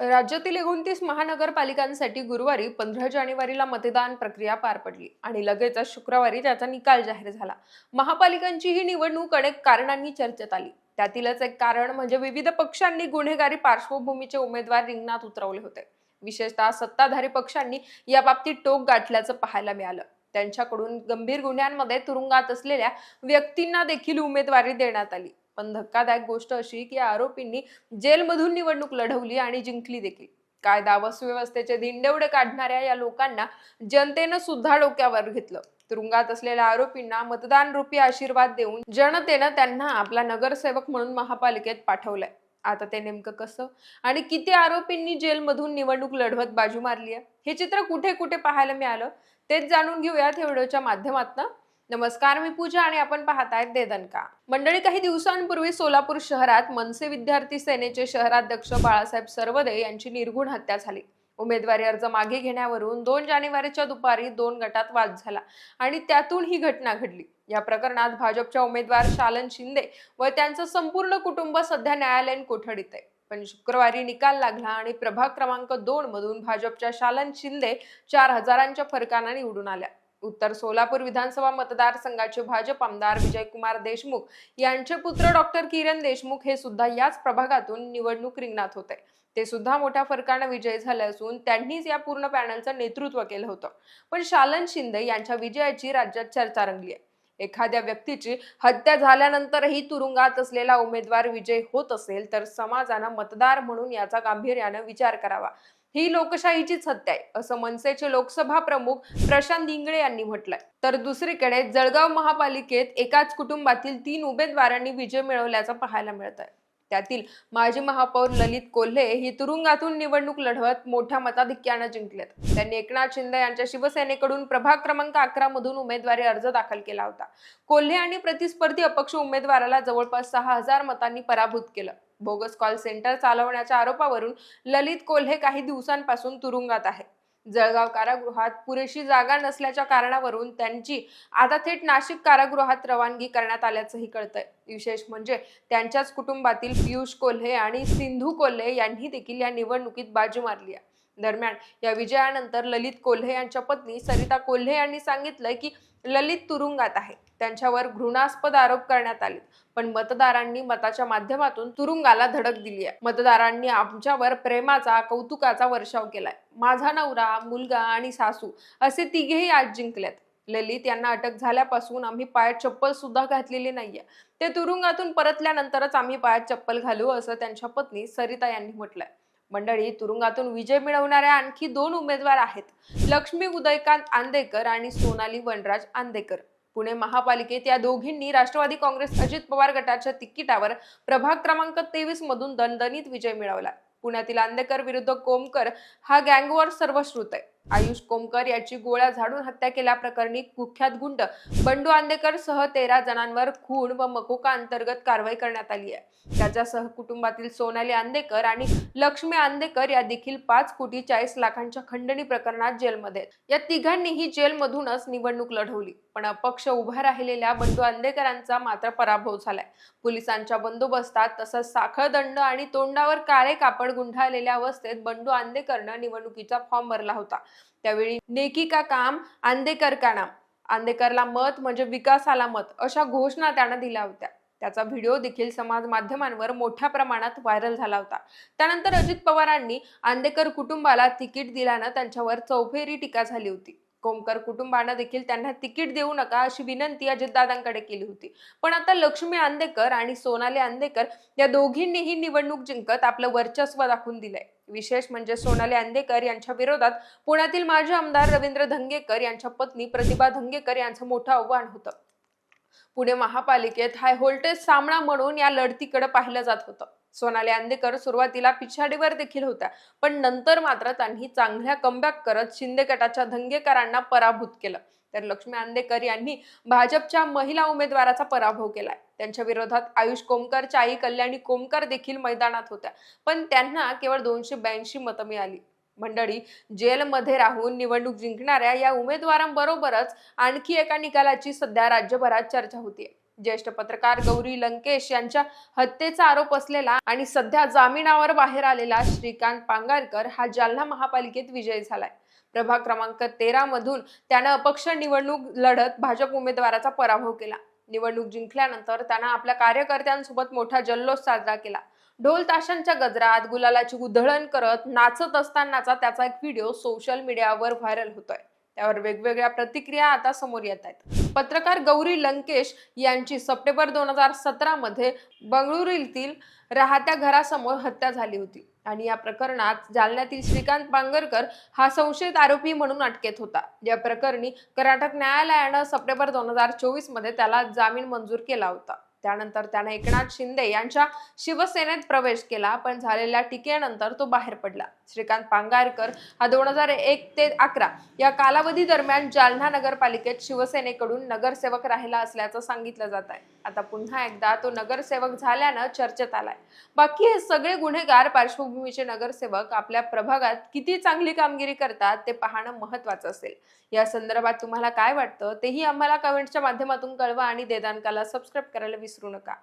राज्यातील एकोणतीस महानगरपालिकांसाठी गुरुवारी पंधरा जानेवारीला मतदान प्रक्रिया पार पडली आणि लगेचच शुक्रवारी त्याचा निकाल जाहीर झाला. महापालिकांची ही निवडणूक अनेक कारणांनी चर्चेत आली. त्यातीलच एक कारण म्हणजे विविध पक्षांनी गुन्हेगारी पार्श्वभूमीचे उमेदवार रिंगणात उतरवले होते. विशेषतः सत्ताधारी पक्षांनी या बाबतीत टोक गाठल्याचं पाहायला मिळालं. त्यांच्याकडून गंभीर गुन्ह्यांमध्ये तुरुंगात असलेल्या व्यक्तींना देखील उमेदवारी देण्यात आली. पण धक्कादायक गोष्ट अशी की या आरोपींनी जेलमधून निवडणूक लढवली आणि जिंकली देखील. कायदा व सुव्यवस्थेचे धिंडेवडे काढणाऱ्या या लोकांना जनतेनं सुद्धा डोक्यावर घेतलं. तुरुंगात असलेल्या आरोपींना मतदान रूपी आशीर्वाद देऊन जनतेनं त्यांना आपला नगरसेवक म्हणून महापालिकेत पाठवलंय. आता ते नेमकं कसं? आणि किती आरोपींनी जेलमधून निवडणूक लढवत बाजू मारली आहे हे चित्र कुठे कुठे पाहायला मिळालं? तेच जाणून घेऊयात हे व्हिडिओच्या माध्यमातून. नमस्कार मी पूजा आणि आपण पाहतायत देदनका. मंडळी काही दिवसांपूर्वी सोलापूर शहरात मनसे विद्यार्थी सेनेचे शहराध्यक्ष बाळासाहेब सर्वदे यांची निर्घुण हत्या झाली. उमेदवारी अर्ज मागे घेण्यावरून दोन जानेवारीच्या दुपारी दोन गटात वाद झाला आणि त्यातून ही घटना घडली. या प्रकरणात भाजपच्या उमेदवार शालन शिंदे व त्यांचं संपूर्ण कुटुंब सध्या न्यायालयीन कोठडीत आहे. पण शुक्रवारी निकाल लागला आणि प्रभाग क्रमांक दोन मधून भाजपच्या शालन शिंदे चार हजारांच्या फरकानं निवडून आल्या. उत्तर सोलापूर विधानसभा मतदारसंघाचे भाजप आमदार विजयकुमार देशमुख यांचे पुत्र डॉक्टर किरण देशमुख हे सुद्धा याच प्रभागातून निवडणूक रिंगणात होते. ते सुद्धा मोठ्या फरकानं विजय झाले असून त्यांनीच या पूर्ण पॅनलचं नेतृत्व केलं होतं. पण शालन शिंदे यांच्या विजयाची राज्यात चर्चा रंगली आहे. एखाद्या व्यक्तीची हत्या झाल्यानंतरही तुरुंगात असलेला उमेदवार विजय होत असेल तर समाजानं मतदार म्हणून याचा गांभीर्यानं विचार करावा. ही लोकशाहीचीच हत्या आहे असं मनसेचे लोकसभा प्रमुख प्रशांत इंगळे यांनी म्हटलंय. तर दुसरीकडे जळगाव महापालिकेत एकाच कुटुंबातील तीन उमेदवारांनी विजय मिळवल्याचं पाहायला मिळत आहे त्यातील माजी महापौर ललित कोल्हे ही तुरुंगातून निवडणूक लढवत मोठ्या मताधिक्यानं जिंकलेत. त्यांनी एकनाथ शिंदे यांच्या शिवसेनेकडून प्रभाग क्रमांक अकरा मधून उमेदवारी अर्ज दाखल केला होता. कोल्हे आणि प्रतिस्पर्धी अपक्ष उमेदवाराला जवळपास सहा हजार मतांनी पराभूत केलं. बोगस कॉल सेंटर चालवण्याच्या आरोपावरून ललित कोल्हे काही दिवसांपासून तुरुंगात आहे. जळगाव कारागृहात पुरेशी जागा नसल्याच्या कारणावरून त्यांची आता थेट नाशिक कारागृहात रवानगी करण्यात आल्याचंही कळतंय. विशेष म्हणजे त्यांच्याच कुटुंबातील पियुष कोल्हे आणि सिंधू कोल्हे यांनी देखील या निवडणुकीत बाजू मारली आहे. दरम्यान. या विजयानंतर ललित कोल्हे यांच्या पत्नी सरिता कोल्हे यांनी सांगितलंय की ललित तुरुंगात आहे. त्यांच्यावर घृणास्पद आरोप करण्यात आले पण मतदारांनी मताच्या माध्यमातून तुरुंगाला धडक दिली आहे. मतदारांनी आमच्यावर प्रेमाचा कौतुकाचा वर्षाव केलाय. माझा नवरा मुलगा आणि सासू असे तिघेही आज जिंकलेत. ललित यांना अटक झाल्यापासून आम्ही पायात चप्पल सुद्धा घातलेली नाहीये. ते तुरुंगातून परतल्यानंतरच आम्ही पायात चप्पल घालू असं त्यांच्या पत्नी सरिता यांनी म्हटलंय. मंडळी तुरुंगातून विजय मिळवणाऱ्या आणखी दोन उमेदवार आहेत. लक्ष्मी उदयकांत आंदेकर आणि सोनाली वनराज आंदेकर. पुणे महापालिकेत या दोघींनी राष्ट्रवादी काँग्रेस अजित पवार गटाच्या तिकिटावर प्रभाग क्रमांक तेवीस मधून दणदणीत विजय मिळवला. पुण्यातील आंदेकर विरुद्ध कोमकर हा गँगवॉर सर्वश्रुत आहे. आयुष कोमकर याची गोळ्या झाडून हत्या केल्याप्रकरणी कुख्यात गुंड बंडू आंदेकर सह तेरा जणांवर खून व मकोका अंतर्गत कारवाई करण्यात आली आहे. त्याच्या सहकुटुंबातील सोनाली आंदेकर आणि लक्ष्मी आंदेकर या देखील पाच कोटी चाळीस लाखांच्या खंडणी प्रकरणात जेलमध्ये या तिघांनीही जेलमधूनच निवडणूक लढवली पण अपक्ष उभा राहिलेल्या बंडू आंदेकरांचा मात्र पराभव झालाय. पोलिसांच्या बंदोबस्तात तसंच साखळदंड आणि तोंडावर काळे कापड गुंढाळलेल्या अवस्थेत बंडू आंदेकरनं निवडणुकीचा फॉर्म भरला होता. त्यावेळी नेकी का काम आंदेकर का नाम. आंदेकरला मत म्हणजे विकासाला मत अशा घोषणा त्यानं दिल्या होत्या. त्याचा व्हिडिओ देखील समाज माध्यमांवर मोठ्या प्रमाणात व्हायरल झाला होता. त्यानंतर अजित पवारांनी आंदेकर कुटुंबाला तिकीट दिल्यानं त्यांच्यावर चौफेरी टीका झाली होती. कोमकर कुटुंबांना देखील त्यांना तिकीट देऊ नका अशी विनंती अजितदादांकडे केली होती. पण आता लक्ष्मी आंदेकर आणि सोनाली आंदेकर या दोघींनीही निवडणूक जिंकत आपलं वर्चस्व दाखवून दिलंय. विशेष म्हणजे सोनाली आंदेकर यांच्या विरोधात पुण्यातील माजी आमदार रवींद्र धंगेकर यांच्या पत्नी प्रतिभा धंगेकर यांचं मोठं आव्हान होतं. पुणे महापालिकेत हाय व्होल्टेज सामना म्हणून या लढतीकडे पाहिलं जात होतं. सोनाली आंदेकर सुरुवातीला पिछाडीवर देखील होत्या पण नंतर मात्र त्यांनी चांगल्या कमबॅक करत शिंदे गटाच्या धंगेकरांना पराभूत केलं. तर लक्ष्मी आंदेकर यांनी भाजपच्या महिला उमेदवाराचा पराभव केलाय. त्यांच्या विरोधात आयुष कोमकर चाई कल्याणी कोमकर देखील मैदानात होत्या पण त्यांना केवळ दोनशे ब्याऐंशी मतं मिळाली. मंडळी जेलमध्ये राहून निवडणूक जिंकणाऱ्या या उमेदवारांबरोबरच आणखी एका निकालाची सध्या राज्यभरात चर्चा होतीये. ज्येष्ठ पत्रकार गौरी लंकेश यांच्या हत्येचा आरोप असलेला आणि सध्या जामिनावर बाहेर आलेला श्रीकांत पांगारकर हा जालना महापालिकेत विजयी झालाय. प्रभाग क्रमांक तेरा मधून त्यानं अपक्ष निवडणूक लढत भाजप उमेदवाराचा पराभव केला. निवडणूक जिंकल्यानंतर त्यानं आपल्या कार्यकर्त्यांसोबत मोठा जल्लोष साजरा केला. ढोल ताशांच्या गजरात गुलालाची उधळण करत नाचत असतानाचा त्याचा एक व्हिडिओ सोशल मीडियावर व्हायरल होतोय. त्यावर वेगवेगळ्या प्रतिक्रिया आता समोर येत आहेत. पत्रकार गौरी लंकेश यांची सप्टेंबर दोन हजार सतरा मध्ये बंगळुरू येथील राहत्या घरासमोर हत्या झाली होती. आणि या प्रकरणात जालन्यातील श्रीकांत पांगरकर हा संशयित आरोपी म्हणून अटकेत होता. या प्रकरणी कर्नाटक न्यायालयानं सप्टेंबर दोन हजार चोवीसमध्ये त्याला जामीन मंजूर केला होता. त्यानंतर त्याने एकनाथ शिंदे यांच्या शिवसेनेत प्रवेश केला पण झालेल्या टीकेनंतर तो बाहेर पडला. श्रीकांत पांगारकर हा दोन हजार एक ते अकरा या कालावधी दरम्यान जालना नगरपालिकेत शिवसेनेकडून नगरसेवक राहिला असल्याचं सांगितलं जात आहे. आता पुन्हा एकदा तो नगरसेवक झाल्यानं चर्चेत आलाय. बाकी हे सगळे गुन्हेगार पार्श्वभूमीचे नगरसेवक आपल्या प्रभागात किती चांगली कामगिरी करतात ते पाहणं महत्वाचं असेल. या संदर्भात तुम्हाला काय वाटतं तेही आम्हाला कमेंटच्या माध्यमातून कळवा आणि देदानकाला सबस्क्राईब करायला विसरू नका.